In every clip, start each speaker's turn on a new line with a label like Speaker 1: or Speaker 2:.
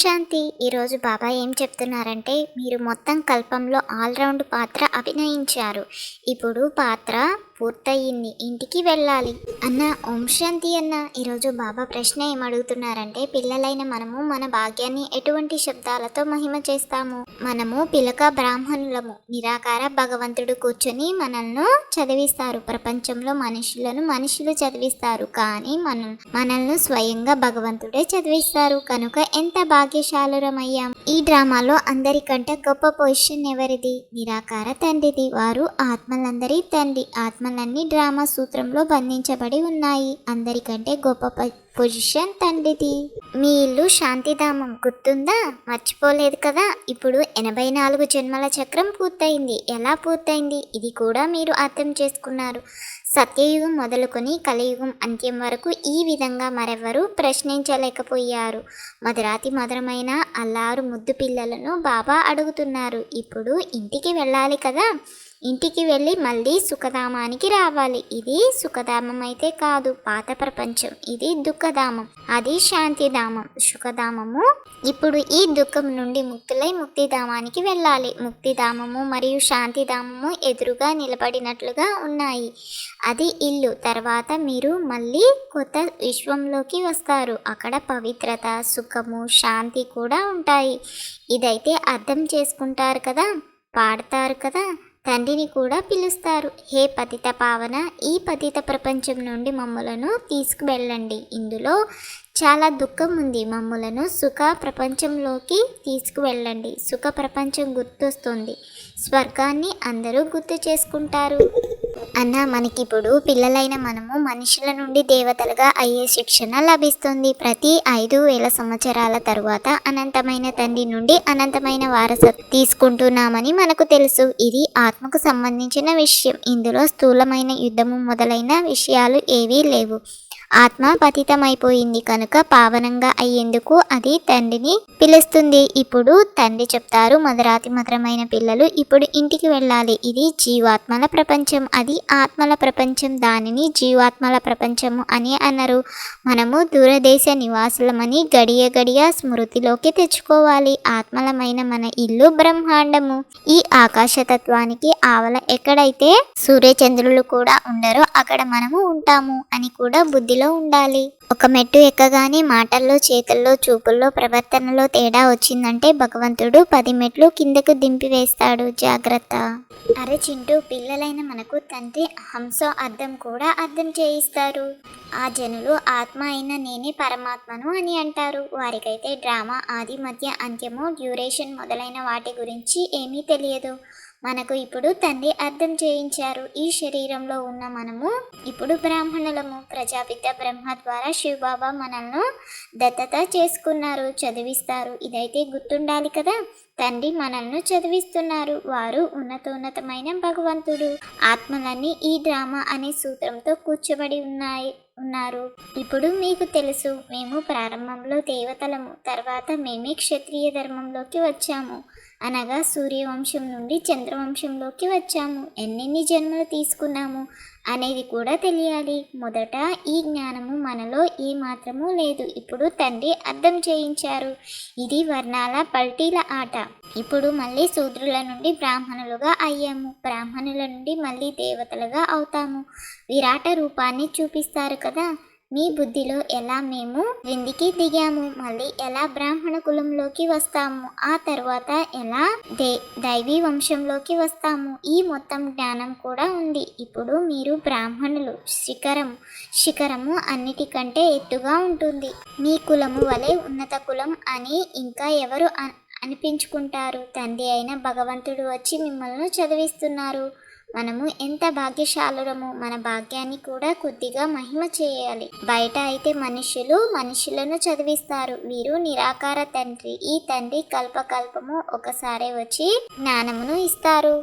Speaker 1: శాంతి ఈరోజు బాబా ఏం చెప్తున్నారంటే మీరు మొత్తం కల్పంలో ఆల్రౌండ్ పాత్ర అభినయించారు. ఇప్పుడు పాత్ర పూర్తయింది. ఇంటికి వెళ్ళాలి. అన్న ఓం శాంతి అన్న. ఈరోజు బాబా ప్రశ్న ఏమడుగుతున్నారంటే పిల్లలైన మనము మన భాగ్యాన్ని ఎటువంటి శబ్దాలతో మహిమ చేస్తాము? మనము పిలక బ్రాహ్మణులము. నిరాకార భగవంతుడు కూర్చొని మనల్ని చదివిస్తారు. ప్రపంచంలో మనుషులను మనుషులు చదివిస్తారు. కానీ మన మనల్ని స్వయంగా భగవంతుడే చదివిస్తారు. కనుక ఎంత భాగ్యశాలురమయ్యాం? ఈ డ్రామాలో అందరికంటే గొప్ప పొజిషన్ ఎవరిది? నిరాకార తండ్రిది. వారు ఆత్మలందరి తండ్రి. ఆత్మ ఆత్మలన్నీ డ్రామా సూత్రంలో బంధించబడి ఉన్నాయి. అందరికంటే గొప్ప పొజిషన్ తండ్రిది. మీ ఇల్లు శాంతిధామం గుర్తుందా? మర్చిపోలేదు కదా? ఇప్పుడు ఎనభై నాలుగు జన్మల చక్రం పూర్తయింది. ఎలా పూర్తయింది? ఇది కూడా మీరు అర్థం చేసుకున్నారు. సత్యయుగం మొదలుకొని కలియుగం అంత్యం వరకు ఈ విధంగా మరెవరూ ప్రశ్నించలేకపోయారు. మధురాతి మధురమైన అల్లారు ముద్దు పిల్లలను బాబా అడుగుతున్నారు. ఇప్పుడు ఇంటికి వెళ్ళాలి కదా? ఇంటికి వెళ్ళి మళ్ళీ సుఖధామానికి రావాలి. ఇది సుఖధామం అయితే కాదు. పాత ప్రపంచం. ఇది దుఃఖధామం. అది శాంతిధామం. సుఖధామము ఇప్పుడు ఈ దుఃఖం నుండి ముక్తులై ముక్తిధామానికి వెళ్ళాలి. ముక్తిధామము మరియు శాంతిధామము ఎదురుగా నిలబడినట్లుగా ఉన్నాయి. అది ఇల్లు. తర్వాత మీరు మళ్ళీ కొత్త విశ్వంలోకి వస్తారు. అక్కడ పవిత్రత సుఖము శాంతి కూడా ఉంటాయి. ఇదైతే అర్థం చేసుకుంటారు కదా? పాడతారు కదా? తండ్రిని కూడా పిలుస్తారు. హే పతిత పావన ఈ పతిత ప్రపంచం నుండి మమ్ములను తీసుకువెళ్ళండి. ఇందులో చాలా దుఃఖం ఉంది. మమ్ములను సుఖ ప్రపంచంలోకి తీసుకువెళ్ళండి. సుఖ ప్రపంచం గుర్తొస్తుంది. స్వర్గాన్ని అందరూ గుర్తు చేసుకుంటారు. అన్న మనకిప్పుడు పిల్లలైన మనము మనుషుల నుండి దేవతలుగా అయ్యే శిక్షణ లభిస్తుంది. ప్రతి ఐదు వేల సంవత్సరాల తరువాత అనంతమైన తండ్రి నుండి అనంతమైన వారసత్వం తీసుకుంటున్నామని మనకు తెలుసు. ఇది ఆత్మకు సంబంధించిన విషయం. ఇందులో స్థూలమైన యుద్ధము మొదలైన విషయాలు ఏవీ లేవు. ఆత్మ పతితమైపోయింది కనుక పావనంగా అయ్యేందుకు అది తండ్రిని పిలుస్తుంది. ఇప్పుడు తండ్రి చెప్తారు మధురాతి మధురమైన పిల్లలు ఇప్పుడు ఇంటికి వెళ్ళాలి. ఇది జీవాత్మల ప్రపంచం. అది ఆత్మల ప్రపంచం. దానిని జీవాత్మల ప్రపంచము అని అన్నారు మనము దూరదేశ నివాసులమని గడియ గడియ స్మృతిలోకి తెచ్చుకోవాలి. ఆత్మలమైన మన ఇల్లు బ్రహ్మాండము. ఈ ఆకాశతత్వానికి ఆవల ఎక్కడైతే సూర్యచంద్రులు కూడా ఉండరో అక్కడ మనము ఉంటాము అని కూడా బుద్ధి స్థితిలో ఉండాలి. ఒక మెట్టు ఎక్కగానే మాటల్లో చేతుల్లో చూపుల్లో ప్రవర్తనలో తేడా వచ్చిందంటే భగవంతుడు పది మెట్లు కిందకు దింపివేస్తాడు జాగ్రత్త. అరే చింటూ పిల్లలైన మనకు తండ్రి హంస అర్థం కూడా అర్థం చేయిస్తారు. ఆ జనులు ఆత్మ అయిన నేనే పరమాత్మను అని అంటారు. వారికైతే డ్రామా ఆది మధ్య అంత్యము డ్యూరేషన్ మొదలైన వాటి గురించి ఏమీ తెలియదు. మనకు ఇప్పుడు తండ్రి అర్థం చేయించారు. ఈ శరీరంలో ఉన్న మనము ఇప్పుడు బ్రాహ్మణులము. ప్రజాపిత బ్రహ్మ ద్వారా శివబాబా మనల్ని దత్తత చేసుకున్నారు చదివిస్తారు. ఇదైతే గుర్తుండాలి కదా? తండ్రి మనల్ని చదివిస్తున్నారు. వారు ఉన్నతోన్నతమైన భగవంతుడు. ఆత్మలన్నీ ఈ డ్రామా అనే సూత్రంతో కూర్చోబడి ఉన్నాయి ఉన్నారు. ఇప్పుడు మీకు తెలుసు మేము ప్రారంభంలో దేవతలము తర్వాత మేమే క్షత్రియ ధర్మంలోకి వచ్చాము. అనగా సూర్యవంశం నుండి చంద్రవంశంలోకి వచ్చాము. ఎన్నెన్ని జన్మలు తీసుకున్నాము అనేది కూడా తెలియాలి. మొదట ఈ జ్ఞానము మనలో ఏ మాత్రము లేదు. ఇప్పుడు తండ్రి అర్థం చేయించారు. ఇది వర్ణాల పల్టీల ఆట. ఇప్పుడు మళ్ళీ శూద్రుల నుండి బ్రాహ్మణులుగా అయ్యాము. బ్రాహ్మణుల నుండి మళ్ళీ దేవతలుగా అవుతాము. విరాట రూపాన్ని చూపిస్తారు కదా. మీ బుద్ధిలో ఎలా మేము విందికి దిగాము? మళ్ళీ ఎలా బ్రాహ్మణ కులంలోకి వస్తాము? ఆ తర్వాత ఎలా దే దైవీ వంశంలోకి వస్తాము? ఈ మొత్తం జ్ఞానం కూడా ఉంది. ఇప్పుడు మీరు బ్రాహ్మణులు శిఖరం శిఖరము అన్నిటికంటే ఎత్తుగా ఉంటుంది. మీ కులము వలె ఉన్నత కులం అని ఇంకా ఎవరు అనిపించుకుంటారు? తండ్రి అయిన భగవంతుడు వచ్చి మిమ్మల్ని చదివిస్తున్నారు. మనము ఎంత భాగ్యశాలురము మన భాగ్యాన్ని కూడా కొద్దిగా మహిమ చేయాలి. బయట అయితే మనుషులు మనుషులను చదివిస్తారు. వీరు నిరాకార తండ్రి. ఈ తండ్రి కల్పకల్పము ఒకసారి వచ్చి జ్ఞానమును ఇస్తారు.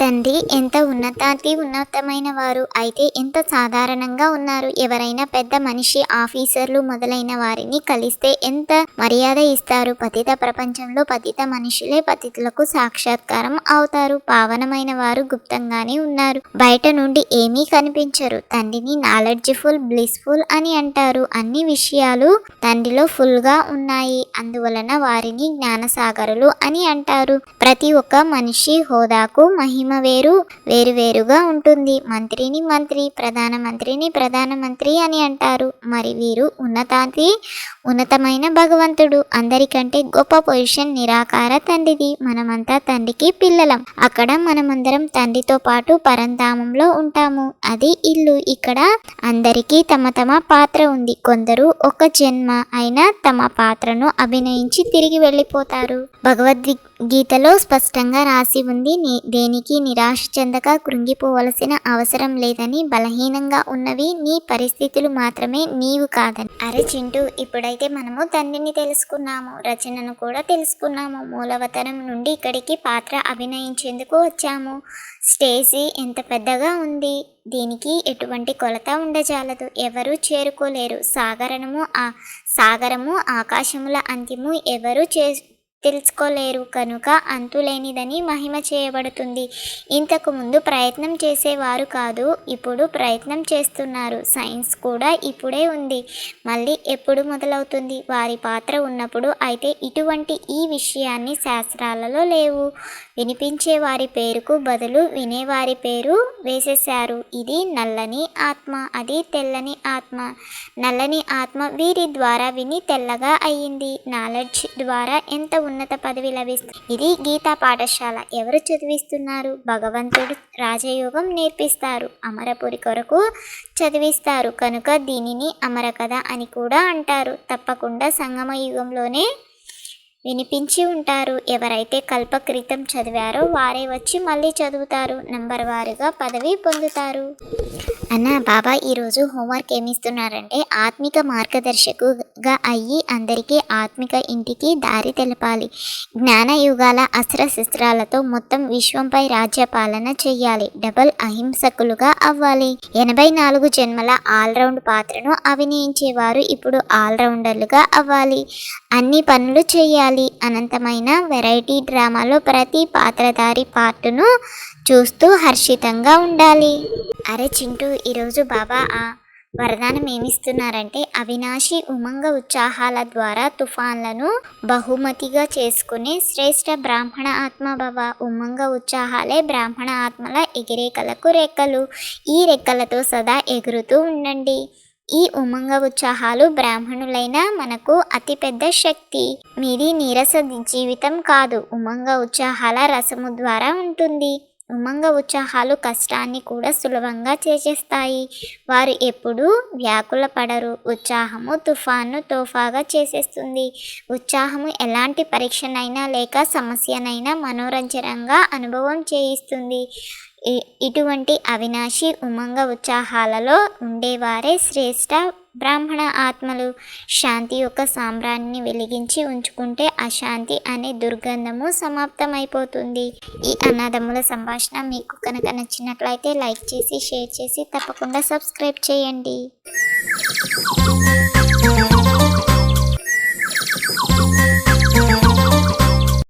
Speaker 1: తండ్రి ఎంత ఉన్నతాతి ఉన్నతమైన వారు అయితే ఎంత సాధారణంగా ఉన్నారు. ఎవరైనా పెద్ద మనిషి ఆఫీసర్లు మొదలైన వారిని కలిస్తే ఎంత మర్యాద ఇస్తారు. పతిత ప్రపంచంలో పతిత మనుషులే పతితులకు సాక్షాత్కారం అవుతారు. పావనమైన వారు గుప్తంగానే అని ఉన్నారు. బయట నుండి ఏమీ కనిపించరు. తండ్రిని నాలెడ్జ్ఫుల్ బ్లిస్ఫుల్ అని అంటారు. అన్ని విషయాలు తండ్రిలో ఫుల్గా ఉన్నాయి. అందువలన వారిని జ్ఞానసాగరులు అని అంటారు. ప్రతి ఒక్క మనిషి హోదాకు మహిమ వేరు వేరువేరుగా ఉంటుంది. మంత్రిని మంత్రి ప్రధానమంత్రిని ప్రధానమంత్రి అని అంటారు. మరి వీరు ఉన్నతాది ఉన్నతమైన భగవంతుడు. అందరికంటే గొప్ప పొజిషన్ నిరాకార తండ్రిది. మనమంతా తండ్రికి పిల్లలం. అక్కడ మనమందరం తండ్రితో పాటు పరంధామంలో ఉంటాము. అది ఇల్లు. ఇక్కడ అందరికీ తమ తమ పాత్ర ఉంది. కొందరు ఒక జన్మ అయినా తమ పాత్రను అభినయించి తిరిగి వెళ్ళిపోతారు. గీతలో స్పష్టంగా రాసి ఉంది నీ- దేనికి నిరాశ చెందక కృంగిపోవలసిన అవసరం లేదని బలహీనంగా ఉన్నవి నీ పరిస్థితులు మాత్రమే నీవు కాదని. అరే చింటూ ఇప్పుడైతే మనము తండ్రిని తెలుసుకున్నాము రచనను కూడా తెలుసుకున్నాము. మూలవతనం నుండి ఇక్కడికి పాత్ర అభినయించేందుకు వచ్చాము. స్టేజీ ఎంత పెద్దగా ఉంది దీనికి ఎటువంటి కొలత ఉండజాలదు. ఎవరు చేరుకోలేరు. సాగరము ఆ సాగరము ఆకాశముల అంత్యము ఎవరు చే తెలుసుకోలేరు కనుక అంతులేనిదని మహిమ చేయబడుతుంది. ఇంతకు ముందు ప్రయత్నం చేసేవారు కాదు ఇప్పుడు ప్రయత్నం చేస్తున్నారు. సైన్స్ కూడా ఇప్పుడే ఉంది. మళ్ళీ ఎప్పుడు మొదలవుతుంది? వారి పాత్ర ఉన్నప్పుడు అయితే ఇటువంటి ఈ విషయాన్ని శాస్త్రాలలో లేవు. వినిపించే వారి పేరుకు బదులు వినేవారి పేరు వేసేశారు. ఇది నల్లని ఆత్మ అది తెల్లని ఆత్మ. నల్లని ఆత్మ వీరి ద్వారా విని తెల్లగా అయ్యింది నాలెడ్జ్ ద్వారా ఎంత ఉన్నత పదవి లభిస్తుంది ఇది గీతా పాఠశాల. ఎవరు చదివిస్తున్నారు? భగవంతుడు రాజయోగం నేర్పిస్తారు. అమరపురి కొరకు చదివిస్తారు. కనుక దీనిని అమర కథ అని కూడా అంటారు. తప్పకుండా సంగమ యుగంలోనే వినిపించి ఉంటారు. ఎవరైతే కల్పకృతం చదివారో వారే వచ్చి మళ్ళీ చదువుతారు. నంబర్ వారుగా పదవి పొందుతారు. అన్న బాబా ఈరోజు హోంవర్క్ ఏమిస్తున్నారంటే ఆత్మిక మార్గదర్శకుగా అయ్యి అందరికీ ఆత్మిక ఇంటికి దారి తెలపాలి. జ్ఞాన యుగాల అస్త్రశస్త్రాలతో మొత్తం విశ్వంపై రాజ్యపాలన చెయ్యాలి. డబల్ అహింసకులుగా అవ్వాలి. ఎనభై నాలుగు జన్మల ఆల్రౌండ్ పాత్రను అభినయించేవారు ఇప్పుడు ఆల్రౌండర్లుగా అవ్వాలి. అన్ని పనులు చేయాలి. అనంతమైన వెరైటీ డ్రామాలో ప్రతి పాత్రధారి పార్టును చూస్తూ హర్షితంగా ఉండాలి. అరే చింటూ ఈరోజు బాబా ఆ వరదానం ఏమిస్తున్నారంటే అవినాశి ఉమంగ ఉత్సాహాల ద్వారా తుఫాన్లను బహుమతిగా చేసుకునే శ్రేష్ఠ బ్రాహ్మణ ఆత్మ భవ ఉమంగ ఉత్సాహాలే బ్రాహ్మణ ఆత్మల ఎగిరేకలకు రెక్కలు. ఈ రెక్కలతో సదా ఎగురుతూ ఉండండి. ఈ ఉమంగ ఉత్సాహాలు బ్రాహ్మణులైన మనకు అతిపెద్ద శక్తి. మీది నీరస జీవితం కాదు. ఉమంగ ఉత్సాహాల రసము ద్వారా ఉంటుంది. ఉమంగ ఉత్సాహాలు కష్టాన్ని కూడా సులభంగా చేసేస్తాయి. వారు ఎప్పుడూ వ్యాకుల పడరు. ఉత్సాహము తుఫాను తోఫాగా చేసేస్తుంది. ఉత్సాహము ఎలాంటి పరీక్షనైనా లేక సమస్యనైనా మనోరంజనంగా అనుభవం చేయిస్తుంది. ఇటువంటి అవినాశి ఉమంగ ఉత్సాహాలలో ఉండేవారే శ్రేష్ట బ్రాహ్మణ ఆత్మలు. శాంతి యొక్క సామ్రాన్ని వెలిగించి ఉంచుకుంటే అశాంతి అనే దుర్గంధము సమాప్తమైపోతుంది. ఈ అన్నదమ్ముల సంభాషణ మీకు కనుక నచ్చినట్లయితే లైక్ చేసి షేర్ చేసి తప్పకుండా సబ్స్క్రైబ్ చేయండి.